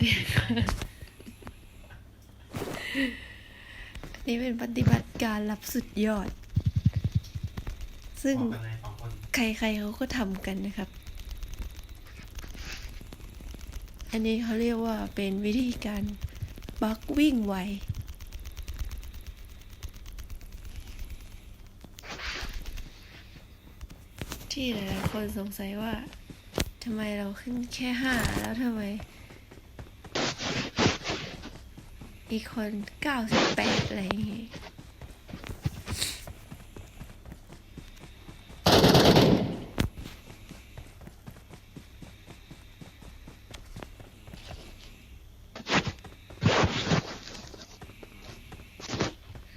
อันนี้เป็นปฏิบัติการรับสุดยอด ซึ่งใครๆเขาก็ทำกันนะครับ อันนี้เขาเรียกว่าเป็นวิธีการบักวิ่งไวที่หลายๆคนสงสัยว่าทำไมเราขึ้นแค่ห้าแล้วทำไม อีกคนเก้าสิบแปดอะไรอย่างงี้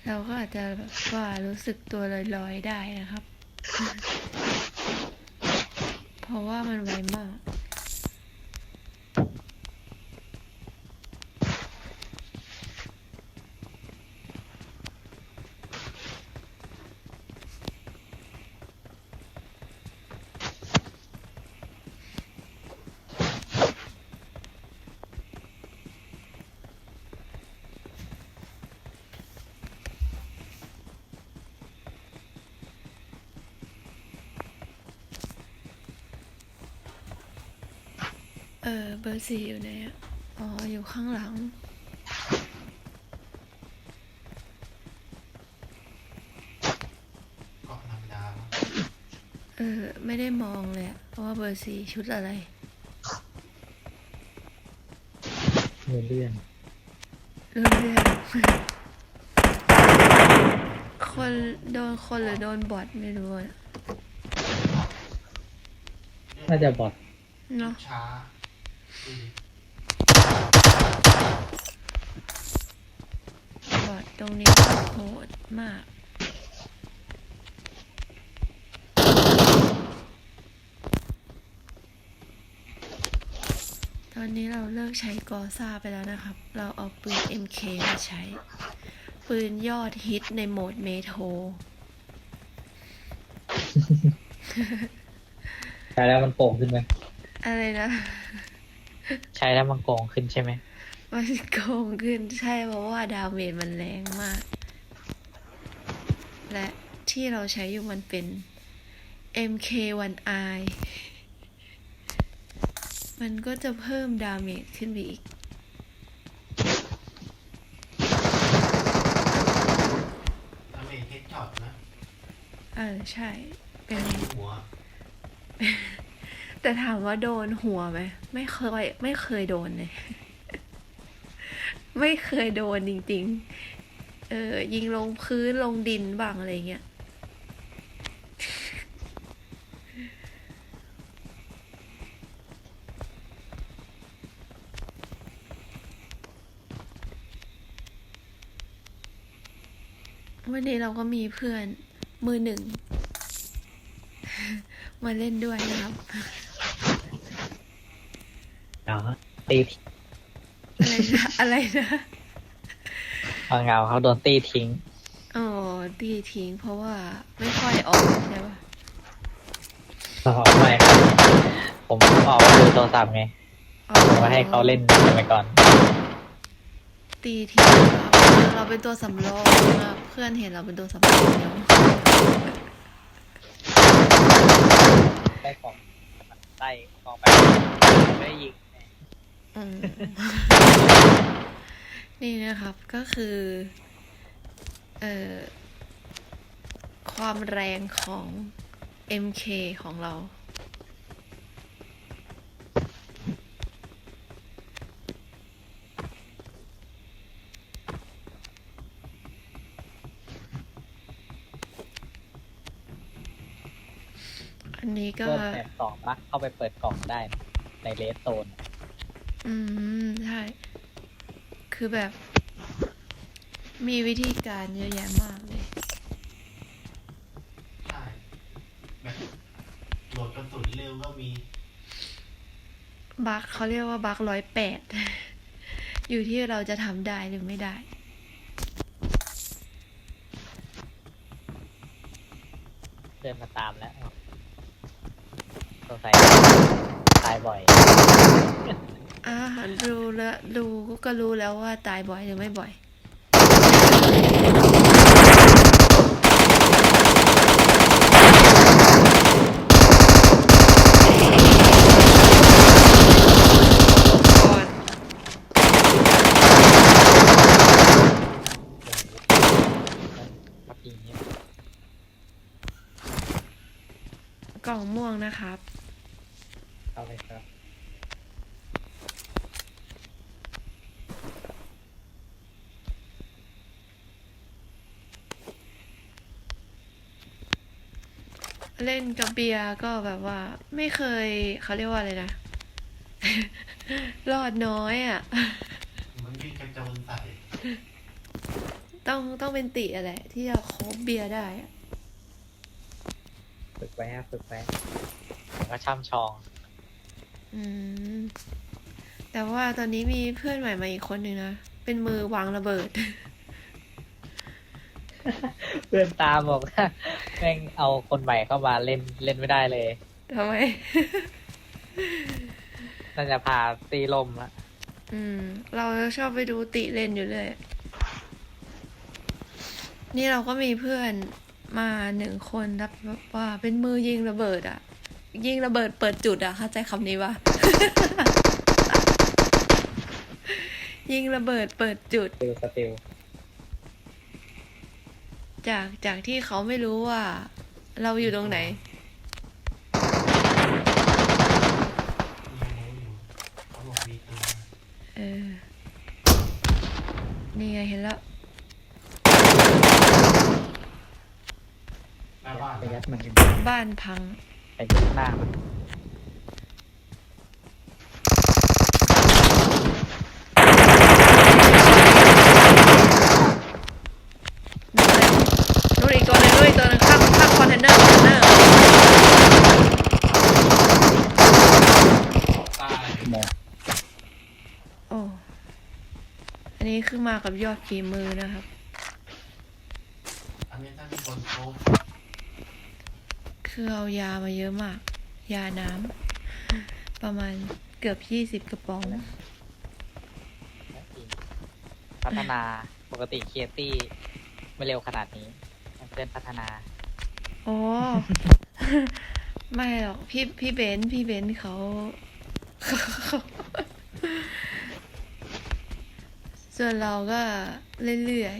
เราก็อาจจะแบบว่ารู้สึกตัวลอยๆได้นะครับ เพราะว่ามันไวมาก เออเบอร์สี่อยู่ไหนอะอ๋อ อยู่ข้างหลังเกาะธรรมดาเออ ไม่ได้มองเลยอะว่าเบอร์สี่ชุดอะไร เงินเลื่อนเรื่องเรื่อง คนโดนคนหรือโดนบอทไม่รู้อะน่าจะบอดเนาะช้าดูดิ บอทตรงนี้โหดมาก ตอนนี้เราเลิกใช้กอซ่าไปแล้วนะครับ เราเอาปืน MK มาใช้ ปืนยอดฮิตในโหมดเมโทรใช้แล้วมันโป่งขึ้นไหมอะไรนะใช้แล้วมันโกงขึ้นใช่ไหม มันโกงขึ้นใช่เพราะว่าดาเมจมันแรงมาก และที่เราใช้อยู่มันเป็น MK1i มันก็จะเพิ่มดาเมจขึ้นไปอีกทำเองเฮดช็อตนะ เออใช่ เป็น หัว แต่ถามว่าโดนหัวไหมไม่เคยไม่เคยโดนเลย ไม่เคยโดนจริง ๆ เออ ยิงลงพื้นลงดินบ้างอะไรเงี้ยวันนี้เราก็มีเพื่อนมือหนึ่ง มาเล่นด้วยนะครับ เนาะตีทิ้งอะไรนะอะไรนะเอาเงาเขาโดนตีทิ้งอ๋อตีทิ้ง เพราะว่าไม่ค่อยออกใช่ปะอ๋อไม่ครับผมออกมาดูโทรศัพท์ไงอ๋อผมมาให้เขาเล่นกันไปก่อน ตีทิ้งครับเราเป็นตัวสำรองนะเพื่อนเห็นเราเป็นตัวสำรองแล้วได้ของได้ของไปไม่ได้ยิงอืม นี่นะครับก็คือเอ่อความแรงของ MK ของเรา อันนี้ก็ก็แปดสองปะเข้าไปเปิดกล่องได้ ในเลสโซนอื ม ใช่ คือแบบ มีวิธีการเยอะแยะมากเลย ใช่แบบโหลดกระสุนเร็วก็มี บัคเขาเรียกว่าบัคร้อยแปด อยู่ที่เราจะทำได้หรือไม่ได้เดินมาตามแล้วสงสัยตายบ่อยอ่า ดูแล้วดูก็รู้แล้วว่าตายบ่อยหรือไม่บ่อยก่อยกล่องม่วงนะครับ เอาเลยครับ เล่นกับเบียร์ก็แบบว่า ไม่เคยเขาเรียกว่าอะไรนะ รอดน้อยอะ มันวิ่งกระโจนใส่ต้องต้องเป็นติอะแหละที่จะคบเบียร์ได้อะฝึกไว้ครับฝึกไว้ผมก็ช่ำชอง อืม แต่ว่าตอนนี้มีเพื่อนใหม่มาอีกคนหนึ่งนะ เป็นมือวางระเบิด เพื่อนตามบอกว่า แม่งเอาคนใหม่เข้ามาเล่นเล่นไม่ได้เลย ทำไม น่าจะพาตีลมละอืม เราชอบไปดูติเล่นอยู่เลย นี่เราก็มีเพื่อนมาหนึ่งคนรับแบบว่าเป็นมือยิงระเบิดอะยิงระเบิดเปิดจุดอะเข้าใจคำนี้ปะ ยิงระเบิดเปิดจุด ติวสติล จากจากที่เขาไม่รู้ว่า เราอยู่ตรงไหนยังรู้อยู่เขาบอกมีตัวเออ นี่ไงเห็นแล้ว หน้าบ้านไปยัดมันบ้านพังไปยัดหน้ามันนู่นอีกตัวหนึงด้วยอีกตัวหนึงข้างข้างคอนเทนเนอร์คอนเทนเนอร์ ตาย โม โอ้ อันนี้คือมากับยอดฝีมือนะครับอันนี้ถ้ามีคนโค้งคือเอายามาเยอะมาก ยาน้ำประมาณเกือบยี่สิบกระป๋อง พัฒนาปกติเคียตี้ไม่เร็วขนาดนี้ให้เพื่อนพัฒนาโอ้ไม่หรอกพี่พี่เบนซ์พี่เบนซ์เขา ส่วนเราก็เรื่อย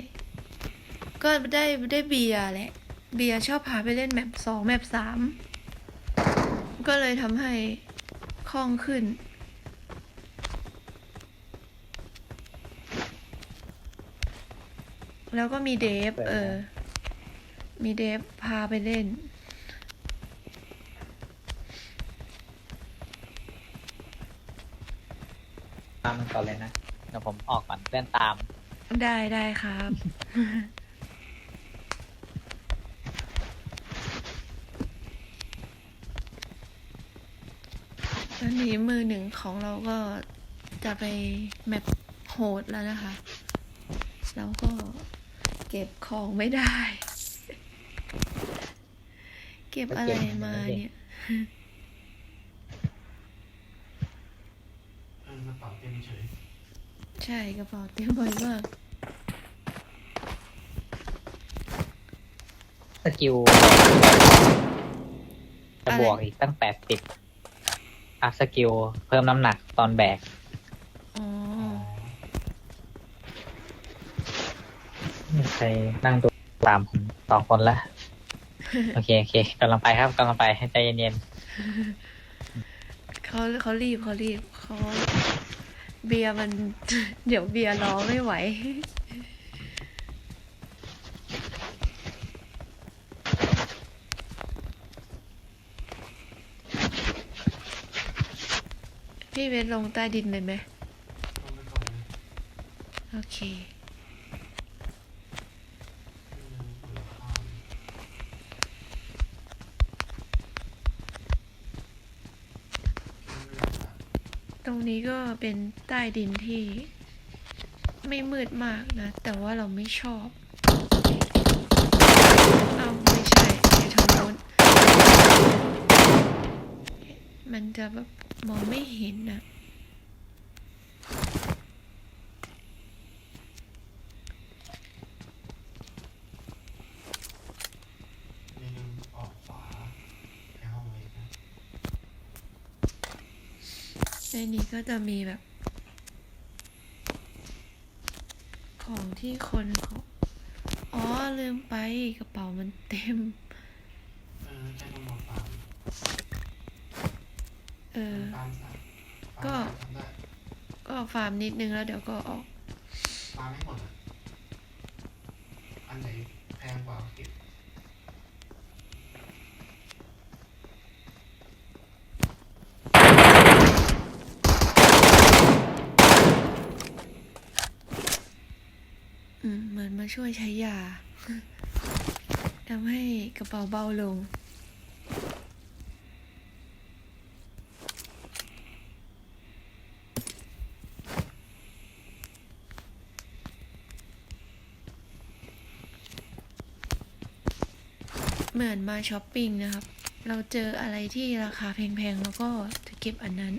ๆ ก็ได้ได้เบียร์แหละ เบียร์ชอบพาไปเล่นแมปสองแมปสาม ก็เลยทำให้คล่องขึ้น แล้วก็มีเดฟ เออ มีเดฟพาไปเล่นตามมันก่อนเลยนะเดี๋ ยวผมออกก่อนเพื่อนตาม ได้ได้ครับ ตอนนี้มือหนึ่งของเราก็จะไปแมปโหดแล้วนะคะ แล้วก็เก็บของไม่ได้ เก็บอะไรมาเนี่ย เออกระเป๋าเต็มเฉย ใช่กระเป๋าเต็มบ่อยมาก สกิลจะบวกอีกตั้งแปดสิบอัพสกิลเพิ่มน้ำหนักตอนแบก อ๋อมีใครนั่งดูตามผมสองคนละโอเค โอเคกำลังไปครับกำลังไปใจเย็นเขาเขารีบเขารีบเขา เบียร์มัน เดี๋ยวเบียร์รอไม่ไหว พี่เวนลงใต้ดินเลยไหม โอเค รงนี้ก็เป็นใต้ดินที่ไม่มืดมากนะ แต่ว่าเราไม่ชอบ เอาไม่ใช่อยู่ทางโน้นมันจะแบบมองไม่เห็นนะ ในนี้ก็จะมีแบบ ของที่คนเขาอ๋อ ลืมไปกระเป๋ามันเต็ม เออใช้ต้องมองฟาร์มเออฟาร์มสัตว์ก็ฟาร์มได้ก็ฟาร์มนิดนึงแล้วเดี๋ยวก็ออกฟาร์มไม่หมดอะอันไหนแพงกว่าเก็บ อืมเหมือนมา ช่วยใช้ยาทำให้กระเป๋าเบาลง เหมือนมาช้อปปิ้งนะครับ เราเจออะไรที่ราคาแพงๆ แล้วก็จะเก็บอันนั้น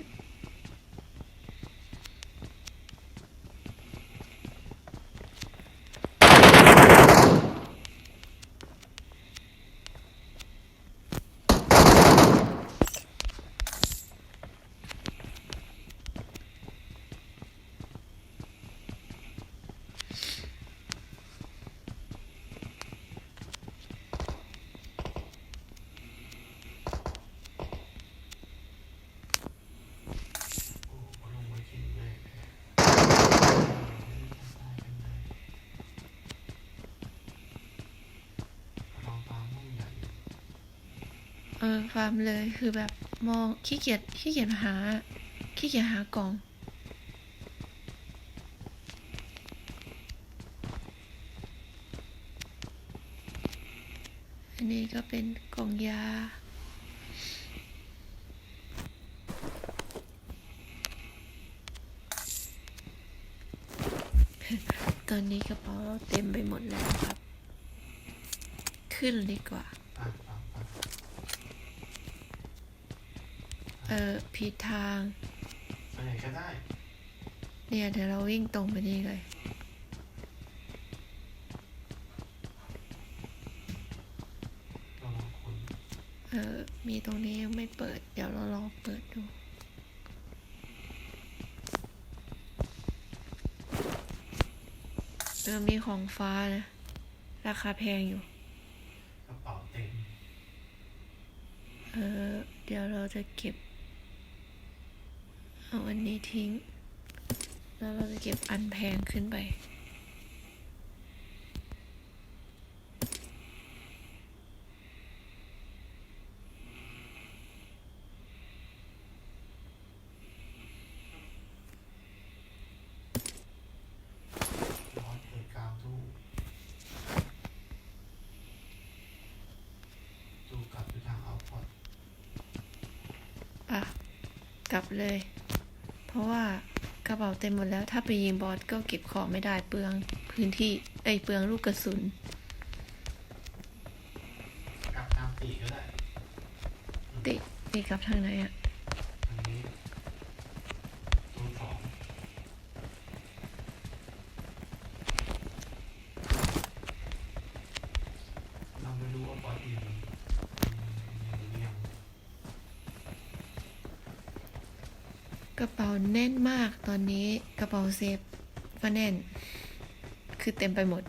โอ้โหลงมากินเลยแพงลองฟาร์มห้องใหญ่ เออฟาร์มเลยคือแบบมองขี้เกียจขี้เกียจหาขี้เกียจหากล่อง อันนี้ก็เป็นกล่องยาตอนนี้กระเป๋าเราเต็มไปหมดแล้วครับ ขึ้นดีกว่า อะฟาร์มฟาร์ม เออผิดทางไปไหนก็ได้เนี่ยเดี๋ยวเราวิ่งตรงไปนี่เลยเราลองคุยเออมีตรงนี้ยังไม่เปิด เดี๋ยวเราลองเปิดดูเออมีของฟ้านะ ราคาแพงอยู่กระเป๋าเต็มเออเดี๋ยวเราจะเก็บ เอาอันนี้ทิ้ง แล้วเราจะเก็บอันแพงขึ้นไป ร้อนเปิดกาวตู้ตู้กลับไปทางเอาพอด อะ กลับเลย เพราะว่ากระเป๋าเต็มหมดแล้วถ้าไปยิงบอสก็เก็บของไม่ได้เปลืองพื้นที่เอ้ยเปลืองลูกกระสุนกลับทางปีกก็ได้ติติกลับทางไหนอะ อันนี้ตู้สองเราไม่รู้ว่าบอสยิงยิงหรือยัง ก ระเป๋าแน่นมากตอนนี้กระเป๋าเซฟก็แน่น คือเต็มไปหมด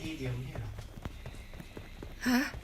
ถ้าผู้ห